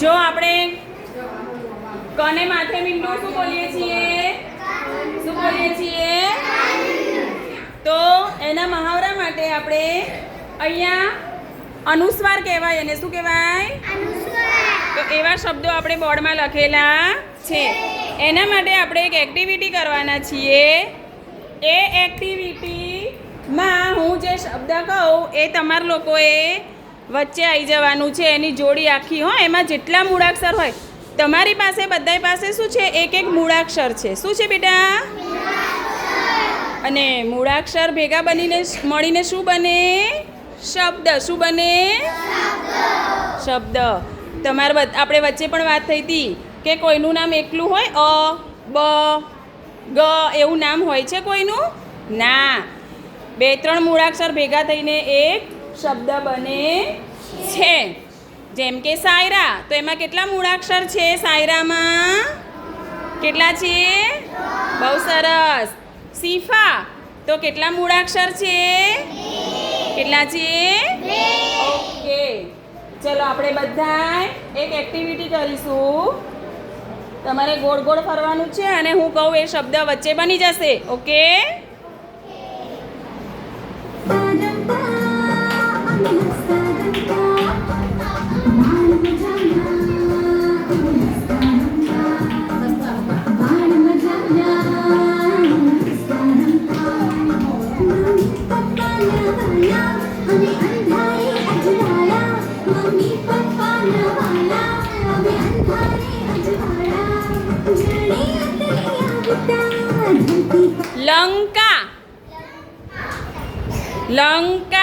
જો આપણે કને માથે મીંડું શું બોલીએ છીએ? શું બોલીએ છીએ? તો એના મહાવરા માટે આપણે અહીંયા અનુસ્વાર કહેવાય. એને શું કહેવાય? તો એવા શબ્દો આપણે બોર્ડમાં લખેલા છે. એના માટે આપણે એક એક્ટિવિટી કરવાના છીએ. એ એક્ટિવિટીમાં હું જે શબ્દ કહું એ તમારા લોકોએ વચ્ચે આવી જવાનું છે, એની જોડી આખી, હો, એમાં જેટલા મૂળાક્ષર હોય. તમારી પાસે, બધાય પાસે શું છે? એક એક મૂળાક્ષર છે. શું છે બેટા? અને મૂળાક્ષર ભેગા બનીને મળીને શું બને? શબ્દ. શું બને? શબ્દ. તમારે આપણે વચ્ચે પણ વાત થઈ હતી કે કોઈનું નામ એકલું હોય? અ, બ, ગ એવું નામ હોય છે કોઈનું? ના. બે, ત્રણ મૂળાક્ષર ભેગા થઈને એક શબ્દ બને છે. જેમ કે સાયરા, તો એમાં કેટલા મૂળાક્ષર છે સાયરામાં? કેટલા છે બહુ સરસ. સીફા તો કેટલા મૂળાક્ષર છે? કેટલા છે ઓકે. ચલો, આપણે બધા એક એક્ટિવિટી કરીશું. તમારે ગોળ ગોળ ફરવાનું છે અને હું કહું એ શબ્દ વચ્ચે બની જશે. ઓકે? લંકા લંકા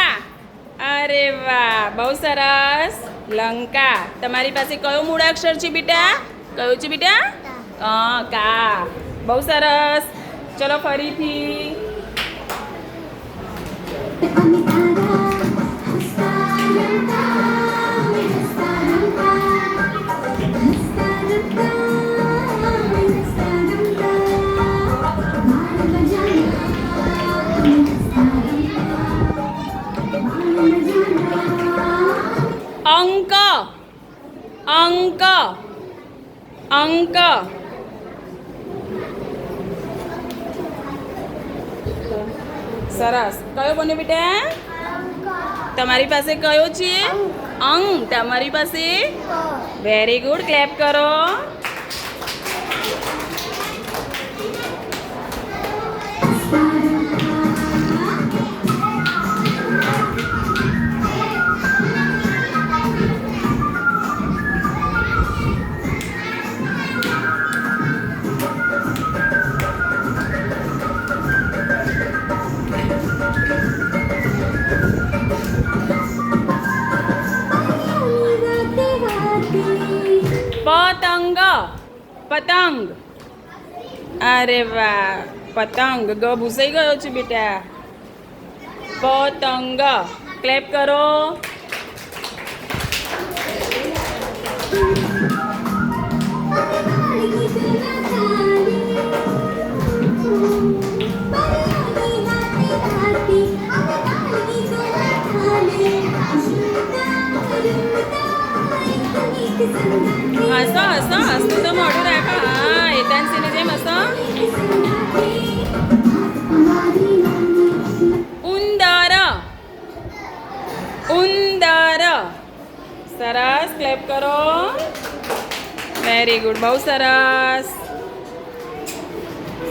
અરે વાહ, બહુ સરસ. લંકા, તમારી પાસે કયો મૂળાક્ષર છે બેટા? કયો છે બેટા? કા બહુ સરસ. ચલો ફરીથી. અંક. અંક. અંક. સરસ. કયો બન્યો બેટા? તમારી પાસે કયો છે? અંક. તમારી પાસે? વેરી ગુડ ક્લેપ કરો. પતંગ. અરે વાહ પતંગ. ગ ભૂસાઈ ગયો છે બેટા. પતંગ. ક્લેપ કરો. હસો હસો હસતું તો મોઢું રાખો હા એકાંશીની જેમ હસો ઉંદર ઉંદર સરસ ક્લેપ કરો વેરી ગુડ બહુ સરસ